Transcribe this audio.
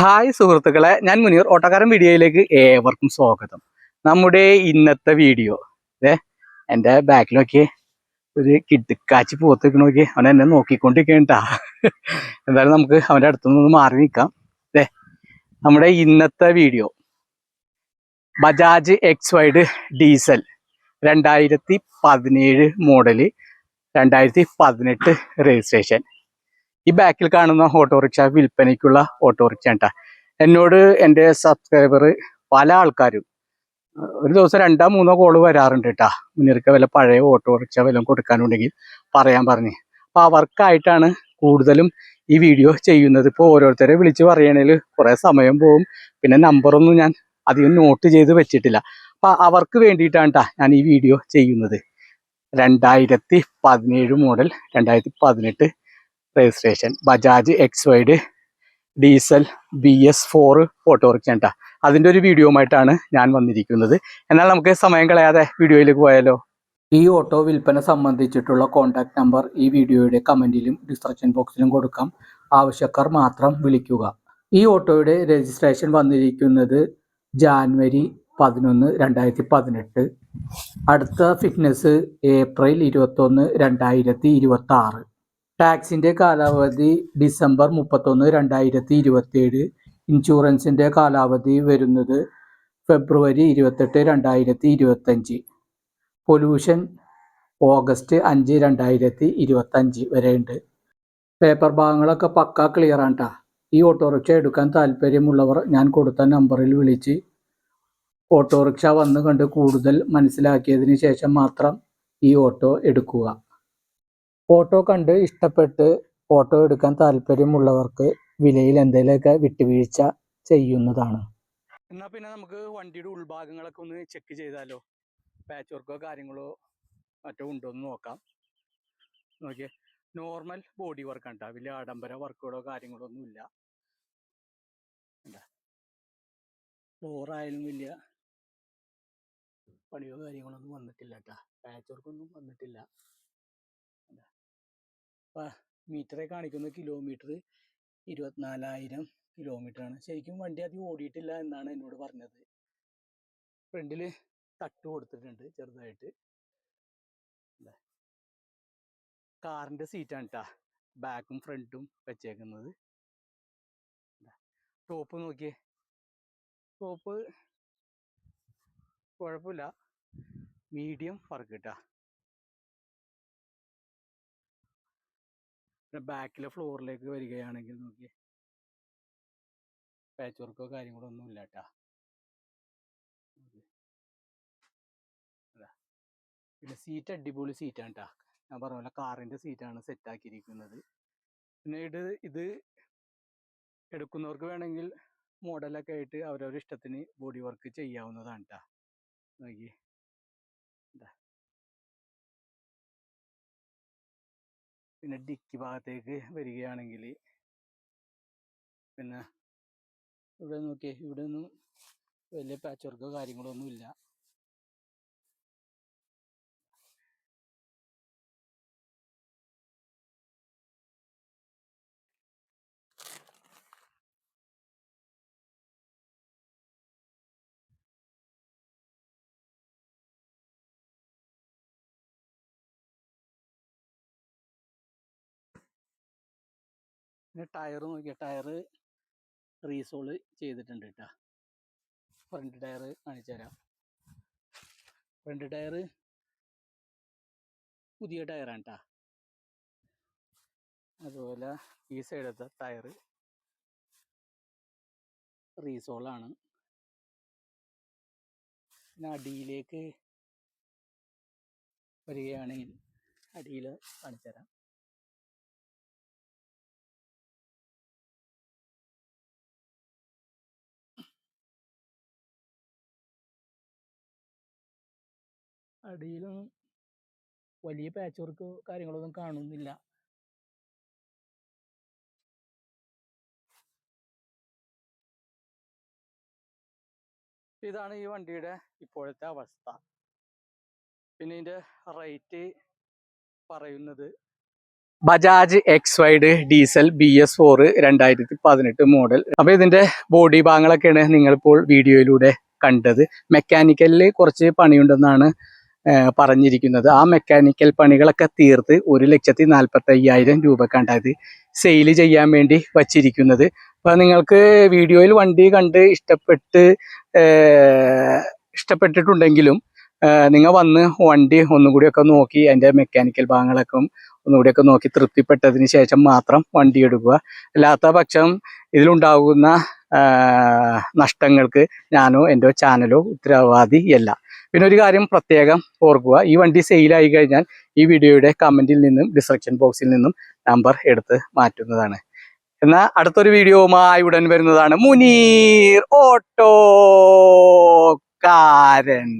Hi സുഹൃത്തുക്കളെ ഞാൻ മുനീർ. ഓട്ടക്കാരൻ വീഡിയോയിലേക്ക് ഏവർക്കും സ്വാഗതം. നമ്മുടെ ഇന്നത്തെ വീഡിയോ ഏ എന്റെ ബാക്കിൽ നോക്കി ഒരു കിടുക്കാച്ചി പോത്ത് നോക്കി അവൻ എന്നെ നോക്കിക്കൊണ്ടിരിക്കണ്ടാ എന്തായാലും നമുക്ക് അവന്റെ അടുത്തുനിന്ന് മാറി നിൽക്കാം. ഏ നമ്മുടെ ഇന്നത്തെ video. Bajaj X wide diesel രണ്ടായിരത്തി പതിനേഴ് മോഡൽ രണ്ടായിരത്തി പതിനെട്ട് രജിസ്ട്രേഷൻ ഈ ബാക്കിൽ കാണുന്ന ഓട്ടോറിക്ഷ വിൽപ്പനയ്ക്കുള്ള ഓട്ടോറിക്ഷ കേട്ടാ എന്നോട് എന്റെ സബ്സ്ക്രൈബർ പല ആൾക്കാരും ഒരു ദിവസം രണ്ടോ മൂന്നോ കോൾ വരാറുണ്ട് കേട്ടാ മുന്നിരിക്ക വല്ല പഴയ ഓട്ടോറിക്ഷ വല്ലതും കൊടുക്കാനുണ്ടെങ്കിൽ പറയാൻ പറഞ്ഞ്. അപ്പോൾ അവർക്കായിട്ടാണ് കൂടുതലും ഈ വീഡിയോ ചെയ്യുന്നത്. ഇപ്പോൾ ഓരോരുത്തരെ വിളിച്ച് പറയണേൽ കുറേ സമയം പോവും. പിന്നെ നമ്പറൊന്നും ഞാൻ അധികം നോട്ട് ചെയ്ത് വെച്ചിട്ടില്ല. അപ്പോൾ അവർക്ക് വേണ്ടിയിട്ടാണ് ട്ടാ ഞാൻ ഈ വീഡിയോ ചെയ്യുന്നത്. രണ്ടായിരത്തി പതിനേഴ് മോഡൽ രണ്ടായിരത്തി പതിനെട്ട് registration Bajaj X wide diesel B S four autorickshaw കേട്ടാ അതിന്റെ ഒരു വീഡിയോയുമായിട്ടാണ് ഞാൻ വന്നിരിക്കുന്നത്. എന്നാൽ നമുക്ക് സമയം കളയാതെ വീഡിയോയിലേക്ക് പോയാലോ? ഈ ഓട്ടോ വിൽപ്പന സംബന്ധിച്ചിട്ടുള്ള കോൺടാക്ട് നമ്പർ ഈ വീഡിയോയുടെ കമന്റിലും ഡിസ്ക്രിപ്ഷൻ ബോക്സിലും കൊടുക്കാം. ആവശ്യക്കാർ മാത്രം വിളിക്കുക. ഈ ഓട്ടോയുടെ രജിസ്ട്രേഷൻ വന്നിരിക്കുന്നത് ജാനുവരി പതിനൊന്ന് രണ്ടായിരത്തി പതിനെട്ട് അടുത്ത ഫിറ്റ്നസ് ഏപ്രിൽ ഇരുപത്തൊന്ന് രണ്ടായിരത്തി ഇരുപത്തി ആറ് ടാക്സിന്റെ കാലാവധി ഡിസംബർ മുപ്പത്തൊന്ന് രണ്ടായിരത്തി ഇരുപത്തിയേഴ് ഇൻഷുറൻസിന്റെ കാലാവധി വരുന്നത് ഫെബ്രുവരി ഇരുപത്തെട്ട് രണ്ടായിരത്തി ഇരുപത്തഞ്ച് പൊല്യൂഷൻ ഓഗസ്റ്റ് അഞ്ച് രണ്ടായിരത്തി ഇരുപത്തഞ്ച് വരെയുണ്ട്. പേപ്പർ ഭാഗങ്ങളൊക്കെ പക്ക ക്ലിയറാണ് ആണ് ട്ടാ. ഈ ഓട്ടോറിക്ഷ എടുക്കാൻ താല്പര്യമുള്ളവർ ഞാൻ കൊടുത്ത നമ്പറിൽ വിളിച്ച് ഓട്ടോറിക്ഷ വന്ന് കണ്ട് കൂടുതൽ മനസ്സിലാക്കിയതിന് ശേഷം മാത്രം ഈ ഓട്ടോ എടുക്കുക. ഓട്ടോ കണ്ട് ഇഷ്ടപ്പെട്ട് ഫോട്ടോ എടുക്കാൻ താല്പര്യമുള്ളവർക്ക് വിലയിൽ എന്തെങ്കിലുമൊക്കെ വിട്ടുവീഴ്ച ചെയ്യുന്നതാണ്. എന്നാൽ പിന്നെ നമുക്ക് വണ്ടിയുടെ ഉൾഭാഗങ്ങളൊക്കെ ഒന്ന് ചെക്ക് ചെയ്താലോ? പാച്ച് വർക്കോ കാര്യങ്ങളോ മറ്റോ ഉണ്ടോ എന്ന് നോക്കാം. നോക്കിയേ നോർമൽ ബോഡി വർക്ക് ആണ് ട്ടാ. വലിയ ആഡംബര വർക്കുകളോ കാര്യങ്ങളോ ഒന്നും ഇല്ല. ഫ്ലോർ ആയാലും വലിയ പണിയോ കാര്യങ്ങളൊന്നും വന്നിട്ടില്ല കേട്ടോ പാച്ച് വർക്കൊന്നും വന്നിട്ടില്ല. മീറ്ററെ കാണിക്കുന്ന. കിലോമീറ്റർ ഇരുപത്തിനാലായിരം ആണ് ശരിക്കും വണ്ടി അധികം ഓടിയിട്ടില്ല എന്നാണ് എന്നോട് പറഞ്ഞത്. ഫ്രണ്ടിൽ തട്ട് കൊടുത്തിട്ടുണ്ട് ചെറുതായിട്ട്. കാറിന്റെ സീറ്റാണ് കേട്ടാ ബാക്കും ഫ്രണ്ടും വെച്ചേക്കുന്നത്. ടോപ്പ് നോക്കിയേ. ടോപ്പ് കുഴപ്പമില്ല. മീഡിയം വർക്ക് കിട്ടാ പിന്നെ ബാക്കിലെ ഫ്ലോറിലേക്ക് വരികയാണെങ്കിൽ നോക്കിയേ. പാച്ച് വർക്കോ കാര്യങ്ങളോ ഒന്നും ഇല്ല പിന്നെ സീറ്റ് അടിപൊളി സീറ്റാണ് കേട്ടാ ഞാൻ പറഞ്ഞ പോലെ കാറിന്റെ സീറ്റാണ് സെറ്റ് ആക്കിയിരിക്കുന്നത്. പിന്നെ ഇത് ഇത് എടുക്കുന്നവർക്ക് വേണമെങ്കിൽ മോഡലൊക്കെ ആയിട്ട് അവരവരുടെ ഇഷ്ടത്തിന് ബോഡി വർക്ക് ചെയ്യാവുന്നതാണ് കേട്ടാ നോക്കി പിന്നെ ഡിക്കി ഭാഗത്തേക്ക് വരികയാണെങ്കിൽ പിന്നെ ഇവിടെ നോക്കിയേ ഇവിടെ ഒന്നും വലിയ പാച്ച് വർക്കോ കാര്യങ്ങളോ ഒന്നും പിന്നെ ടയർ നോക്കിയാൽ ടയർ റീസോൾ ചെയ്തിട്ടുണ്ട് കേട്ടോ ഫ്രണ്ട് ടയർ കാണിച്ചു തരാം. ഫ്രണ്ട് ടയർ പുതിയ ടയറാണ് കേട്ടോ അതുപോലെ ഈ സൈഡത്തെ ടയർ റീസോളാണ്. പിന്നെ അടിയിലേക്ക് വരികയാണെങ്കിൽ അടിയിൽ കാണിച്ചു തരാം. അടിയിലും വലിയ പാച്ച് വർക്ക് കാര്യങ്ങളൊന്നും കാണുന്നില്ല. ഇതാണ് ഈ വണ്ടിയുടെ ഇപ്പോഴത്തെ അവസ്ഥ. പിന്നെ ഇതിന്റെ റേറ്റ് പറയുന്നത് Bajaj X wide diesel B S four രണ്ടായിരത്തി പതിനെട്ട് മോഡൽ അപ്പൊ ഇതിന്റെ ബോഡി ഭാഗങ്ങളൊക്കെയാണ് നിങ്ങളിപ്പോൾ വീഡിയോയിലൂടെ കണ്ടത്. മെക്കാനിക്കലിൽ കുറച്ച് പണിയുണ്ടെന്നാണ് പറഞ്ഞിരിക്കുന്നത്. ആ മെക്കാനിക്കൽ പണികളൊക്കെ തീർത്ത് ഒരു ലക്ഷത്തി നാൽപ്പത്തി അയ്യായിരം രൂപക്കാണ് ഇത് സെയിൽ ചെയ്യാൻ വേണ്ടി വച്ചിരിക്കുന്നത്. അപ്പൊ നിങ്ങൾക്ക് വീഡിയോയിൽ വണ്ടി കണ്ട് ഇഷ്ടപ്പെട്ട് ഇഷ്ടപ്പെട്ടിട്ടുണ്ടെങ്കിലും നിങ്ങൾ വന്ന് വണ്ടി ഒന്നും കൂടിയൊക്കെ നോക്കി അതിന്റെ മെക്കാനിക്കൽ ഭാഗങ്ങളൊക്കെ ഒന്നുകൂടിയൊക്കെ നോക്കി തൃപ്തിപ്പെട്ടതിന് ശേഷം മാത്രം വണ്ടി എടുക്കുക. അല്ലാത്ത പക്ഷം ഇതിലുണ്ടാകുന്ന നഷ്ടങ്ങൾക്ക് ഞാനോ എന്റെ ചാനലോ ഉത്തരവാദിയല്ല പിന്നെ ഒരു കാര്യം പ്രത്യേകം ഓർക്കുക ഈ വണ്ടി സെയിലായി കഴിഞ്ഞാൽ ഈ വീഡിയോയുടെ കമന്റിൽ നിന്നും ഡിസ്ക്രിപ്ഷൻ ബോക്സിൽ നിന്നും നമ്പർ എടുത്ത് മാറ്റുന്നതാണ്. എന്നാൽ അടുത്തൊരു വീഡിയോവുമായി ഉടൻ വരുന്നതാണ് മുനീർ ഓട്ടോ ഓട്ടോക്കാരൻ